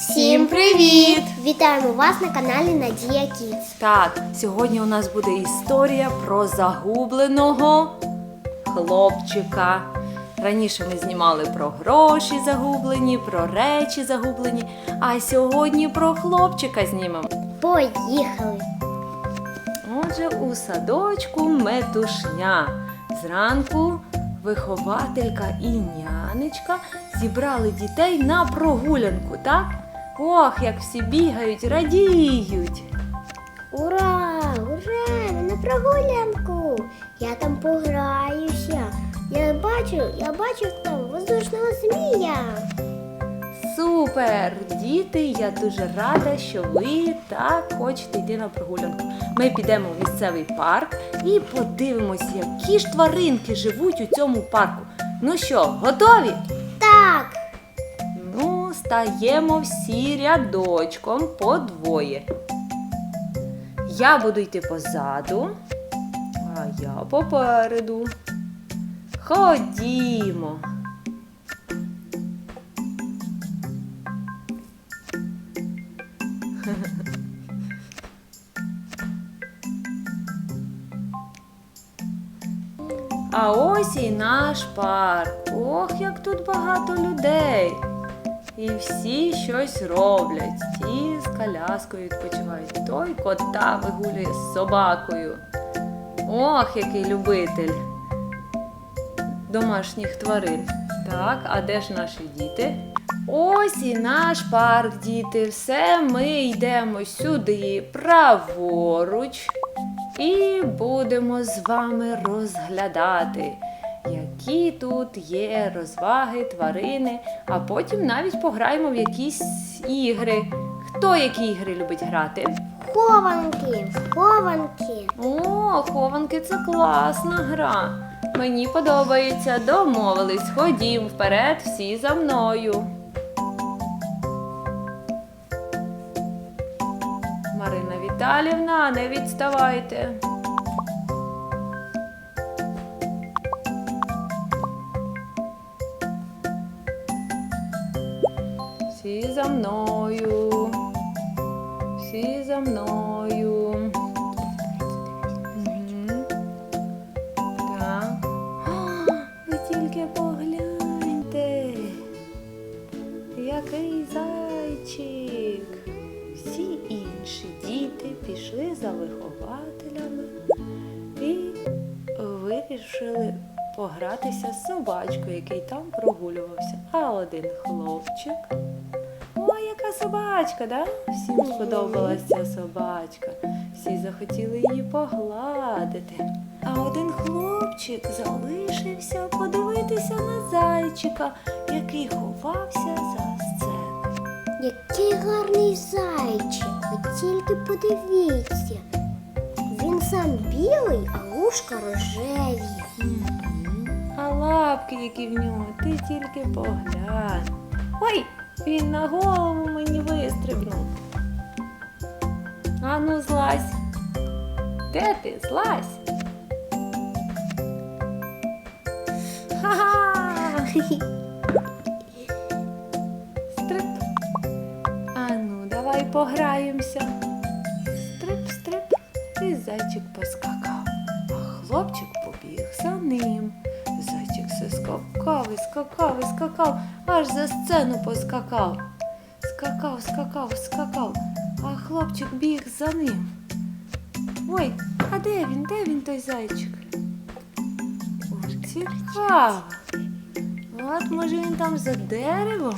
Всім привіт! Вітаємо вас на каналі Надія Кіц. Так, сьогодні у нас буде історія про загубленого хлопчика. Раніше ми знімали про гроші загублені, про речі загублені, а сьогодні про хлопчика знімемо. Поїхали! Отже, у садочку метушня. Зранку вихователька і нянечка зібрали дітей на прогулянку, так? Ох, як всі бігають, радіють. Ура! Ура! Ми на прогулянку! Я там пограюся. Я бачу, я бачу там воздушного змія. Супер! Діти, я дуже рада, що ви так хочете йти на прогулянку. Ми підемо в місцевий парк і подивимось, які ж тваринки живуть у цьому парку. Ну що, готові? Так! Стаємо всі рядочком по двоє. Я буду йти позаду, а я попереду. Ходімо. А ось і наш парк. Ох, як тут багато людей. І всі щось роблять. Ті з коляскою відпочивають, той кота вигулює з собакою. Ох, який любитель домашніх тварин. Так, а де ж наші діти? Ось і наш парк, діти. Все ми йдемо сюди праворуч і будемо з вами розглядати, які тут є розваги, тварини, а потім навіть пограємо в якісь ігри. Хто які ігри любить грати? Хованки! Хованки! О, хованки це класна гра. Мені подобається. Домовились. Ходім вперед, всі за мною. Марина Віталівна, не відставайте. Мною. Ви тільки погляньте. Який зайчик. Всі інші діти пішли за вихователями і вирішили погратися з собачкою, який там прогулювався. А один хлопчик. Собачка, да? Всім сподобалася ця собачка. Всі захотіли її погладити. А один хлопчик залишився подивитися на зайчика, який ховався за сцену. Який гарний зайчик! Ви тільки подивіться. Він сам білий, а вушка рожеві. А лапки, які в нього, ти тільки поглянь. Ой, він на голову мені вистрибнув. Ану, злазь. Де ти? Злазь. Ха-ха! Стрип. Ану, давай пограємося. Стрип, стрип. І зайчик поскакав. А хлопчик побіг за ним. Скакав і скакав і скакав, аж за сцену поскакав. Скакав, скакав, скакав, а хлопчик біг за ним. Ой, а де він? Де він той зайчик? Цікаво. От може він там за деревом,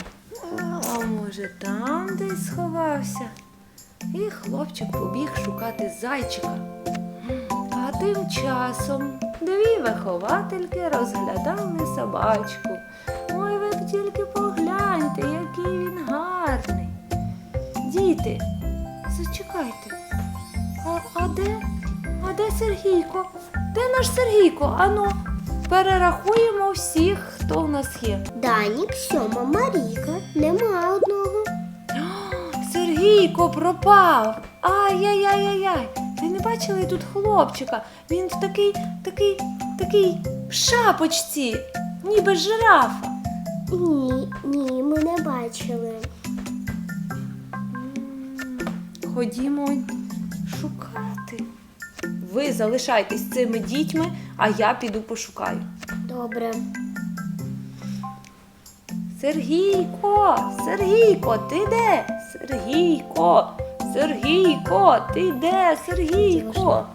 а може там десь сховався. І хлопчик побіг шукати зайчика. А тим часом дві виховательки розглядали собачку. Ой, ви б тільки погляньте, який він гарний. Діти, зачекайте. А, а де? А де Сергійко? Де наш Сергійко? Ану, перерахуємо всіх, хто в нас є. Данік, Сьома, Маріка. Нема одного. Сергійко пропав. Ай-яй-яй-яй-яй. Ви не бачили тут хлопчика? Він в такий, такий, такий шапочці, ніби жирафа. Ні, ні, ми не бачили. ходімо шукати. Ви залишайтесь з цими дітьми, а я піду пошукаю. Добре. Сергійко, Сергійко, ти де? Сергійко, Сергійко, ти де? Сергійко?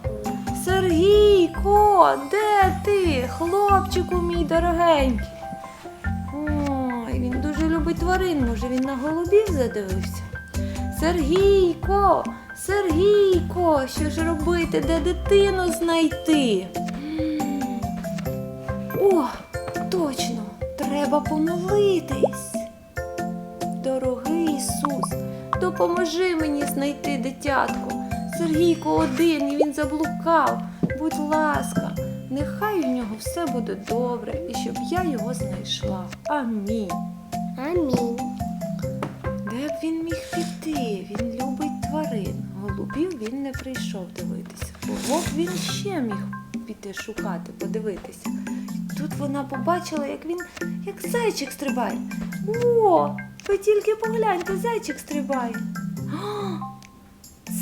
Сергійко, де ти? Хлопчику мій дорогенький. Ой, він дуже любить тварин, може він на голубів задивився. Сергійко, Сергійко, що ж робити, де дитину знайти? О, точно, треба помолитись. Дорогий Ісус, допоможи мені знайти дитятко. Сергійко один і він заблукав. Будь ласка, нехай у нього все буде добре і щоб я його знайшла. Амінь. Амінь. Де б він міг піти? Він любить тварин. Голубів він не прийшов дивитися. Кого б він ще міг піти шукати, подивитися? Тут вона побачила, як він, як зайчик стрибає. О, ви тільки погляньте, зайчик стрибає.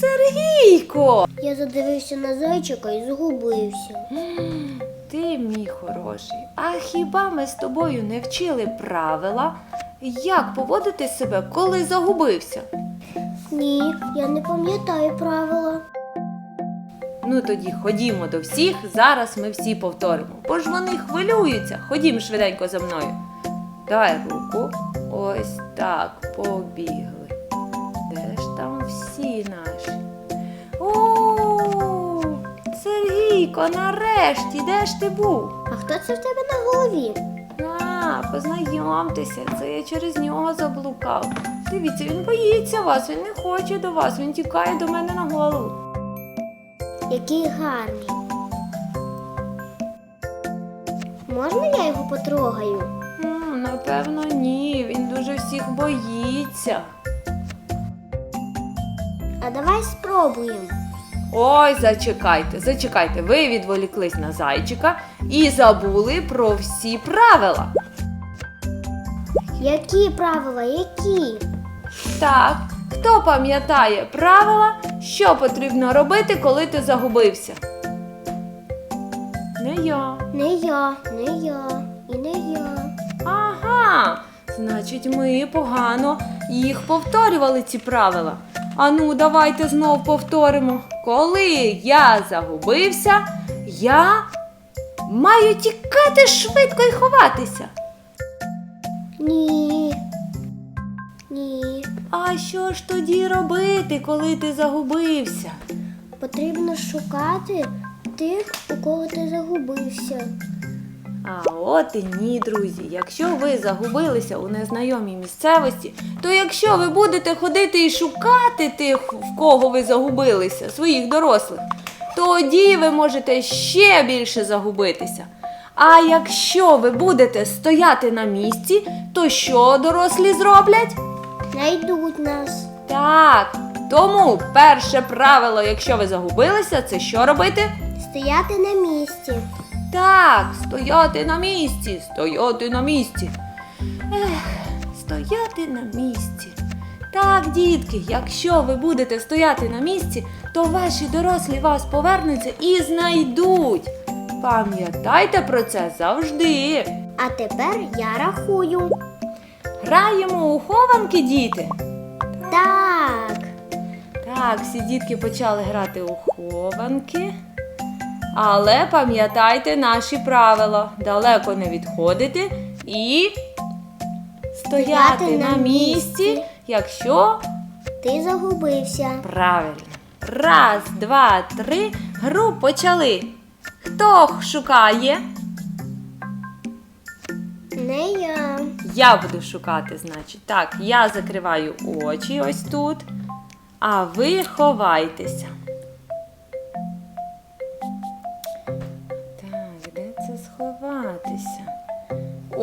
Сергійко! Я задивився на зайчика і загубився. М, Ти мій хороший. А хіба ми з тобою не вчили правила, як поводити себе, коли загубився? Ні, я не пам'ятаю правила. Ну тоді ходімо до всіх, зараз ми всі повторимо. Бо ж вони хвилюються. Ходім швиденько за мною. Давай руку. Ось так, побігли. Де ж там всі наші? О, Сергійко, нарешті, де ж ти був? А хто це в тебе на голові? А, познайомтеся, це я через нього заблукав. Дивіться, він боїться вас, він не хоче до вас, він тікає до мене на голову. Який гарний. Можна я його потрогаю? Напевно, ні. Він дуже всіх боїться. А давай спробуємо. Ой, зачекайте, зачекайте. Ви відволіклись на зайчика і забули про всі правила. Які правила, які? Так, хто пам'ятає правила, що потрібно робити, коли ти загубився? Не я. Не я, не я і не я. Ага, значить, ми погано їх повторювали ці правила. Ану, давайте знов повторимо. Коли я загубився, я маю тікати швидко і ховатися. Ні. Ні. А що ж тоді робити, коли ти загубився? Потрібно шукати тих, у кого ти загубився. А от і ні, друзі. Якщо ви загубилися у незнайомій місцевості, то якщо ви будете ходити і шукати тих, в кого ви загубилися, своїх дорослих, тоді ви можете ще більше загубитися. А якщо ви будете стояти на місці, то що дорослі зроблять? Найдуть нас. Так, тому перше правило, якщо ви загубилися, це що робити? Стояти на місці. Так, стояти на місці, стояти на місці. Ех, стояти на місці. Так, дітки, якщо ви будете стояти на місці, то ваші дорослі вас повернуться і знайдуть. Пам'ятайте про це завжди. А тепер я рахую. Граємо у хованки, діти. Так. Так, всі дітки почали грати у хованки. Але пам'ятайте наші правила: далеко не відходити і стояти на місці. якщо Ти загубився. правильно. Раз, два, три. Гру почали. Хто шукає? Не я. Я буду шукати, значить. Так, я закриваю очі ось тут, а ви ховайтеся.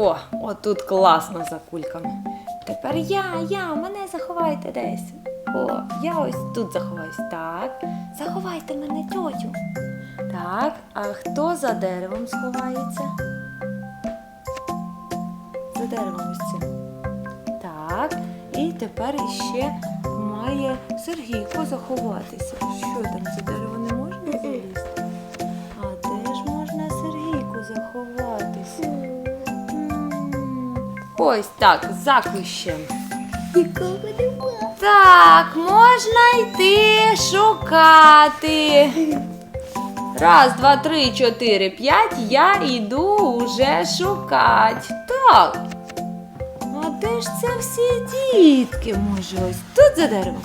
О, отут класно за кульками. Тепер я, я, мене заховайте десь. О, я ось тут заховаюсь. Так, заховайте мене, тьотю. Так, а хто за деревом сховається? За деревом ось цим. Так, і тепер іще має Сергійко заховатися. Що там за дерево не можна залізти? А де ж можна Сергійку заховатися? Ось так, за кущем. Нікого нема. Так, можна йти шукати. Раз, два, три, чотири, п'ять. Я йду уже шукати. Так. А де ж це всі дітки? Може, ось тут за деревом?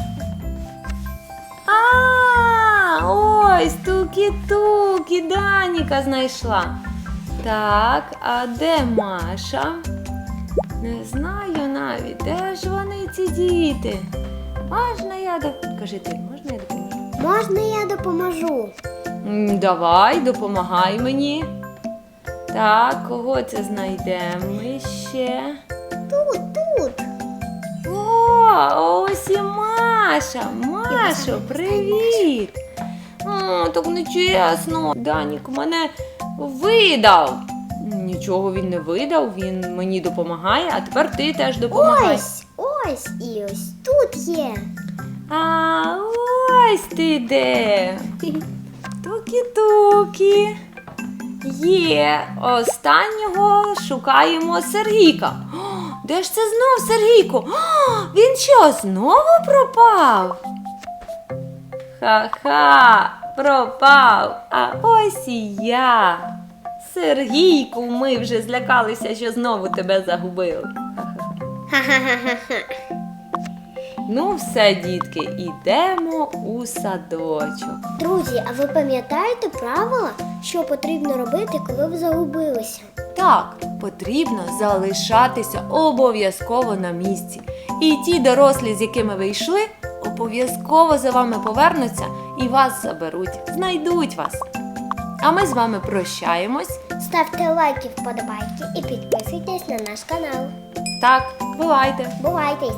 А, ось тукі-тукі, Даніка знайшла. Так, а де Маша? Не знаю навіть, де ж вони ці діти. Можна я до... Кажи ти, можна я допоможу? Можна я допоможу? М, Давай, допомагай мені. Так, кого це знайдемо ми ще? Тут, тут. О, ось і Маша. Машо, привіт. О, так нечесно. Данік мене видав. Нічого він не видав, він мені допомагає, а тепер ти теж допомагай. Ось, ось і ось тут є. А ось ти де. Тукі-тукі. Є. Останнього шукаємо Сергійка. О, де ж це знов Сергійко? О, він що, знову пропав? Ха-ха, пропав. А ось і я. Сергійку, ми вже злякалися, що знову тебе загубили. Ха-ха-ха-ха. Ну, все, дітки, ідемо у садочок. Друзі, а ви пам'ятаєте правила, що потрібно робити, коли ви загубилися? Так, потрібно залишатися обов'язково на місці. І ті дорослі, з якими ви йшли, обов'язково за вами повернуться і вас заберуть, знайдуть вас. А ми з вами прощаємось. Ставте лайки, вподобайки і підписуйтесь на наш канал. Так, бувайте! Бувайте!